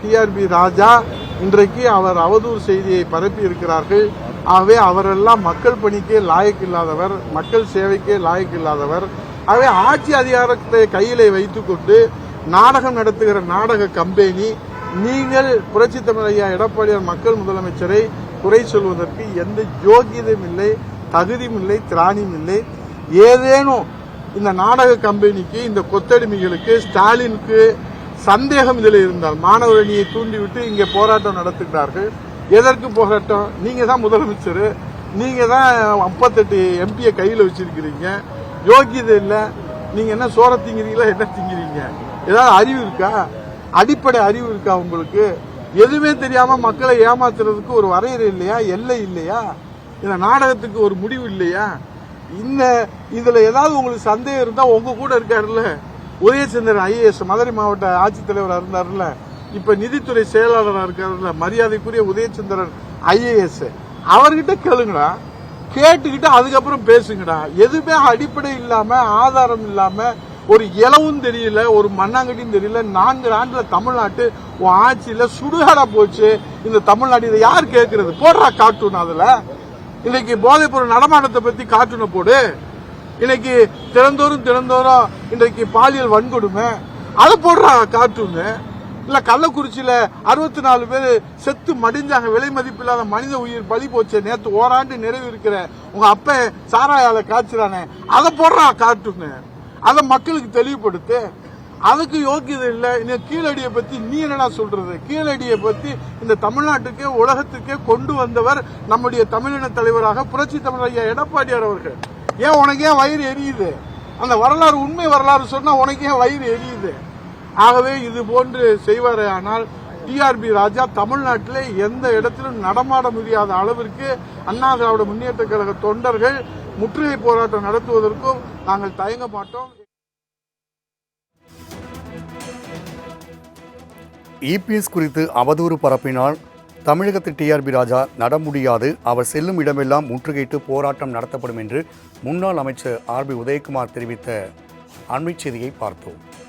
TRP ராஜா இன்றைக்கு அவர் அவதூறு செய்தியை பரப்பி இருக்கிறார்கள். ஆகவே அவரெல்லாம் மக்கள் பணிக்கே லாயக்கு இல்லாதவர் மக்கள் சேவைக்கே லாயக்கு இல்லாதவர். ஆகவே ஆட்சி அதிகாரத்தை கையிலே வைத்துக்கொண்டு நாடகம் நடத்துகிற நாடக கம்பெனி நீங்கள் புரட்சி தமிழையா எடப்பாடியார் மக்கள் முதலமைச்சரை குறை சொல்வதற்கு எந்த யோகியதும் இல்லை தகுதியும் இல்லை திராணியும் இல்லை. ஏதேனும் இந்த நாடக கம்பெனிக்கு இந்த கொத்தடிமைகளுக்கு ஸ்டாலினுக்கு சந்தேகம் இதில் இருந்தால் மாணவர் அணியை தூண்டிவிட்டு இங்கே போராட்டம் நடத்துகிறார்கள். எதற்கு போராட்டம்? நீங்கள் தான் முதலமைச்சர். நீங்கள் தான் முப்பத்தெட்டு எம்பியை கையில் வச்சிருக்கிறீங்க. யோகியதை இல்லை. நீங்கள் என்ன சோற திங்கிறீங்களா என்ன திங்கிறீங்க? ஏதாவது அறிவு இருக்கா? அடிப்படை அறிவு இருக்கா உங்களுக்கு? எதுவுமே தெரியாமல் மக்களை ஏமாத்துறதுக்கு ஒரு வரையறை இல்லையா? எல்லை இல்லையா? இந்த நாடகத்துக்கு ஒரு முடிவு இல்லையா? இந்த இதில் ஏதாவது உங்களுக்கு சந்தேகம் இருந்தால் உங்கள் கூட இருக்காருல்ல. உதயச்சந்திரன் ஐஏஎஸ் மதுரை மாவட்ட ஆட்சித்தலைவராக இருந்தார்ல இப்ப நிதித்துறை செயலாளராக இருக்காருல்ல மரியாதைக்குரிய உதயச்சந்திரன் ஐஏஎஸ் அவர்கிட்ட கேளுங்கடா. கேட்டுக்கிட்டு அதுக்கப்புறம் பேசுங்கடா. எதுவுமே அடிப்படை இல்லாம ஆதாரம் இல்லாம ஒரு இலவும் தெரியல ஒரு மண்ணாங்கட்டியும் தெரியல நான்கு ஆண்டுல தமிழ்நாட்டு உன் ஆட்சியில சுடுகாடா போச்சு. இந்த தமிழ்நாடு இதை யார் கேட்கறது போடுறா கார்ட்டூன் அதுல. இன்னைக்கு போதைப்பொருள் நடமாட்டத்தை பத்தி கார்ட்டூனை போடு. இன்னைக்கு தினந்தோறும் தினந்தோறும் இன்றைக்கு பாலியல் வன்கொடுமை. அதை போடுறா கார்ட்டூனு இல்ல கள்ளக்குறிச்சியில அறுபத்தி நாலு பேர் செத்து மடிஞ்சாங்க விலை மதிப்பில்லாத மனித உயிர் பலி போச்சு நேத்து ஓராண்டு நிறைவு இருக்கிற உங்க அப்ப சாராயால காய்ச்சிறானே. அதை போடுறா கார்ட்டூனு அதை மக்களுக்கு தெளிவுபடுத்து. அதுக்கு யோக்கியதை இல்லை. இந்த கீழடியை பத்தி நீ என்னடா சொல்றது? கீழடியை பத்தி இந்த தமிழ்நாட்டுக்கே உலகத்துக்கே கொண்டு வந்தவர் நம்முடைய தமிழின தலைவராக புரட்சி தமிழ் ஐயா எடப்பாடியார் அவர்கள். ஏன் உனக்கு ஏன் வயிறு எரியுது? அந்த வரலாறு உண்மை வரலாறு சொன்னா உனக்கு ஏன் வயிறு எரியுது? ஆகவே இது போன்று செய்வாரே ஆனால் டிஆர்பி ராஜா தமிழ்நாட்டிலே எந்த இடத்திலும் நடமாட முடியாத அளவிற்கு அண்ணா திராவிட முன்னேற்ற கழக தொண்டர்கள் முற்றுகை போராட்டம் நடத்துவதற்கும் நாங்கள் தயங்க மாட்டோம். இபிஎஸ் குறித்து அவதூறு பரப்பினால் தமிழகத்து டிஆர்பி ராஜா நட முடியாது அவர் செல்லும் இடமெல்லாம் முற்றுகையிட்டு போராட்டம் நடத்தப்படும் என்று முன்னாள் அமைச்சர் ஆர்பி உதயகுமார் தெரிவித்த அண்மைச் செய்தியை பார்த்தோம்.